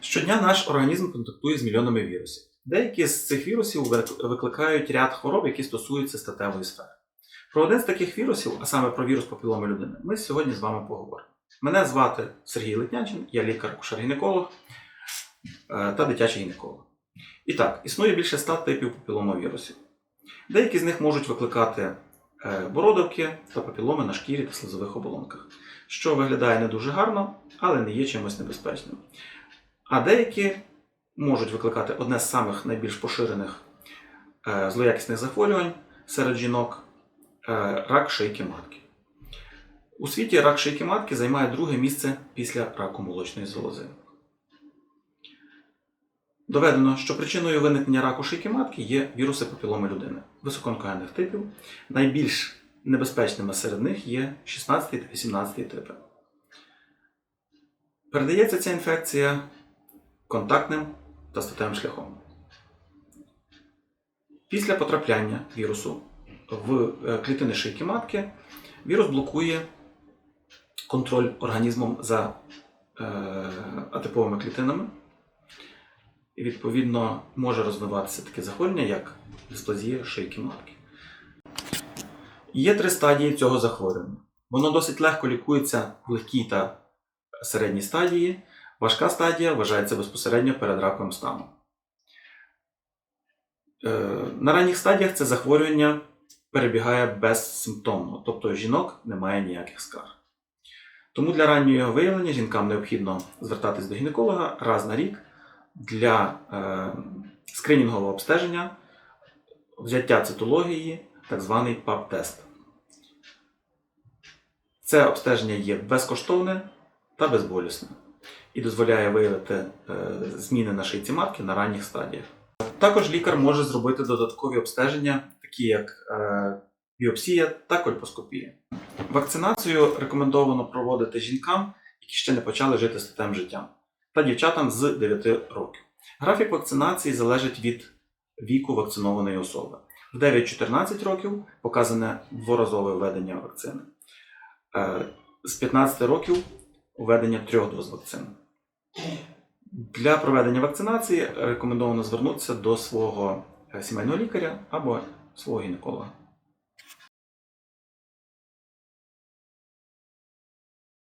Щодня наш організм контактує з мільйонами вірусів. Деякі з цих вірусів викликають ряд хвороб, які стосуються статевої сфери. Про один з таких вірусів, а саме про вірус папіломи людини, ми сьогодні з вами поговоримо. Мене звати Сергій Летнянчин, я лікар-кушер-гінеколог е, та дитячий гінеколог. І так, існує більше ста типів папіломовірусів. Деякі з них можуть викликати е, бородавки та папіломи на шкірі та слизових оболонках, що виглядає не дуже гарно, але не є чимось небезпечним. А деякі можуть викликати одне з самих найбільш поширених е, злоякісних захворювань серед жінок е, рак шийки матки. У світі рак шийки матки займає друге місце після раку молочної залози. Доведено, що причиною виникнення раку шийки матки є віруси папіломи людини високоонкогенних типів. Найбільш небезпечними серед них є 16 та 18 типи. Передається ця інфекція контактним та статевим шляхом. Після потрапляння вірусу в е, клітини шийки матки вірус блокує контроль організмом за е, атиповими клітинами. І відповідно може розвиватися таке захворювання, як дисплазія шийки матки. Є три стадії цього захворювання. Воно досить легко лікується в легкій та середній стадії. Важка стадія вважається безпосередньо перед раковим станом. Е, На ранніх стадіях це захворювання перебігає безсимптомно, тобто жінок немає ніяких скарг. Тому для раннього виявлення жінкам необхідно звертатись до гінеколога раз на рік для е, скринінгового обстеження, взяття цитології, так званий ПАП-тест. Це обстеження є безкоштовне та безболісне і дозволяє виявити е, зміни на шийці матки на ранніх стадіях. Також лікар може зробити додаткові обстеження, такі як е, біопсія та кольпоскопія. Вакцинацію рекомендовано проводити жінкам, які ще не почали жити статевим життям, та дівчатам з 9 років. Графік вакцинації залежить від віку вакцинованої особи. В 9-14 років показане дворазове введення вакцини. Е, З 15 років введення трьох доз вакцин. Для проведення вакцинації рекомендовано звернутися до свого е, сімейного лікаря або свого гінеколога.